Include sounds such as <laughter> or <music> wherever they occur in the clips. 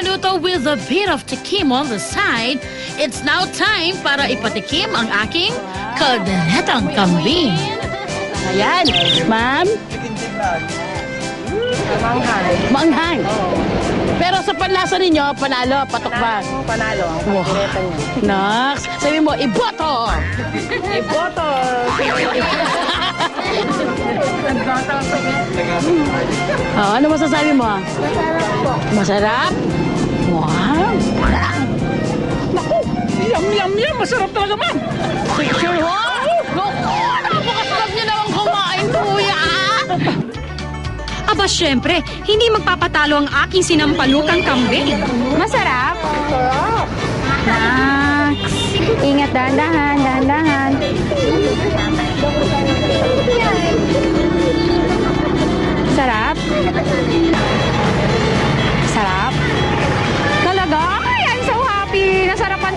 paluto with a bit of tikim on the side, it's now time para ipatikim ang aking kalderetang kambing. Ayan, ma'am. Manghang. Maanghang. Pero sa panlasa ninyo, panalo, patok ba? Panalo. Ang Wow. pagkireta niya. Nox, sabi mo, iboto! Iboto. Nagboto. <laughs> Oh, ano masasabi mo? Masarap po. Masarap? Wow! Naku! Yum, yum, yum! Masarap talaga, ma'am! Sure, wow! Naku! Napakasarap niyo naman kumain, kuya! Aba syempre, hindi magpapatalo ang aking sinampalukang kambing. Masarap. Max. Ingat, dahan-dahan, dahan-dahan.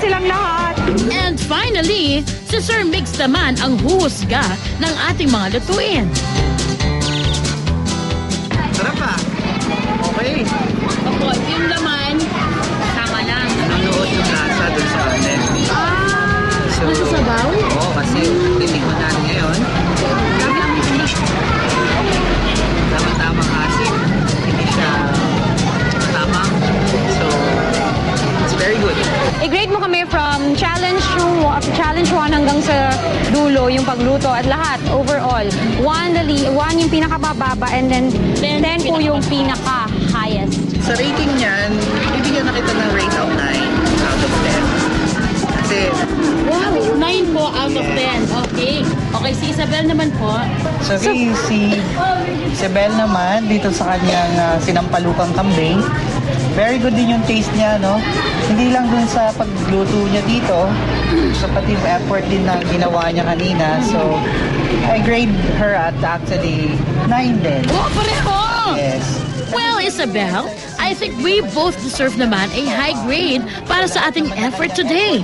Silang lahat. And finally, si Sir Mix naman ang huhusga ng ating mga lutuin. Sarap pa. Okay. Opo, yung laman, tama lang. Nanonood yung lasa dun sa amin. So, Masasabaw? Oo, kasi yung pagluto at lahat, overall. 1 the li- one yung pinakabababa and then 10 po yung pinaka-highest. Sa rating niyan, bibigyan na kita ng rate of 9 out of 10. Kasi, Wow, 9 po out of 10. Okay. Okay, si Isabel naman po. So, si, si Isabel naman, dito sa kanyang ah, sinampalukang kambing, very good din yung taste niya, no? Hindi lang dun sa pagluto niya dito, sa pati yung effort din na ginawa niya kanina. So, I grade her at actually 9 din. Oh, pareho! Yes. Well, Isabel, I think we both deserve naman a high grade para sa ating effort today.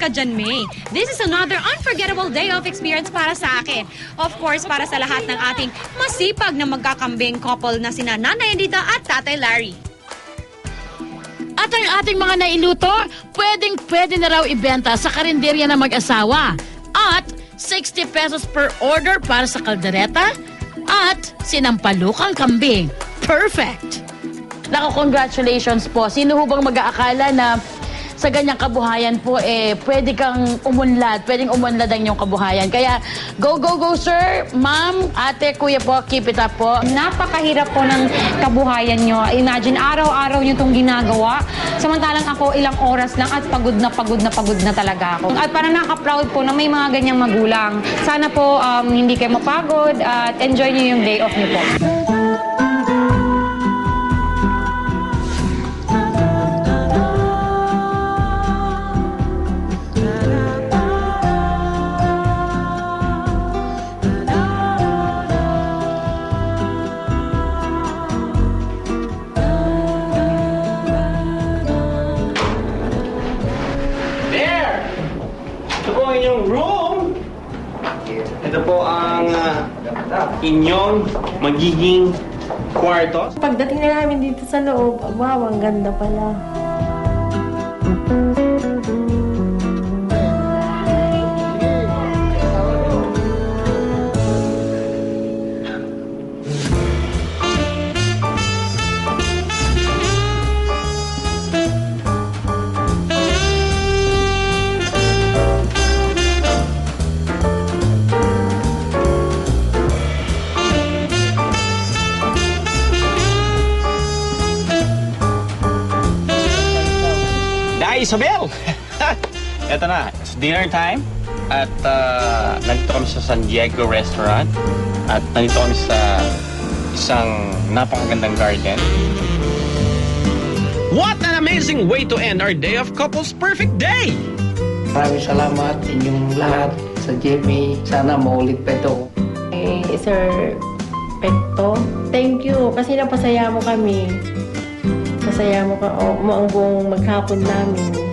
Ka dyan, May. This is another unforgettable day of experience para sa akin. Of course, para sa lahat ng ating masipag na magkakambing couple na sina Nanay Edita at Tatay Larry. At ang ating mga nailuto, pwedeng pwede na raw ibenta sa karinderya ng mag-asawa. At 60 pesos per order para sa kaldereta at sinampalukang kambing. Perfect! Naku, congratulations po. Sino ho bang mag-aakala na sa ganyang kabuhayan po, eh, pwede kang umunlad, pwedeng umunlad ang iyong kabuhayan. Kaya, go, go, go, sir, ma'am, ate, kuya po, keep it up po. Napakahirap po ng kabuhayan nyo. Imagine, araw-araw nyo itong ginagawa. Samantalang ako, ilang oras lang at pagod na pagod na pagod na talaga ako. At parang nakaka-proud po na may mga ganyang magulang. Sana po um, hindi kayo mapagod at enjoy nyo yung day off nyo po. Ito po ang inyong room. Ito po ang ah, inyong magiging kwarto. Pagdating na namin dito sa loob, wow, ang ganda pala. Na Isabel! Ito <laughs> na, it's dinner time. At uh, nandito kami sa San Diego Restaurant. At nandito kami sa isang napakagandang garden. What an amazing way to end our day of couples perfect day! Maraming salamat inyong lahat sa Jimmy. Sana maulit pa ito. Eh, Sir Pekto, thank you kasi napasaya mo kami. Masaya mo, ka, o, mo ang buong maghapon namin.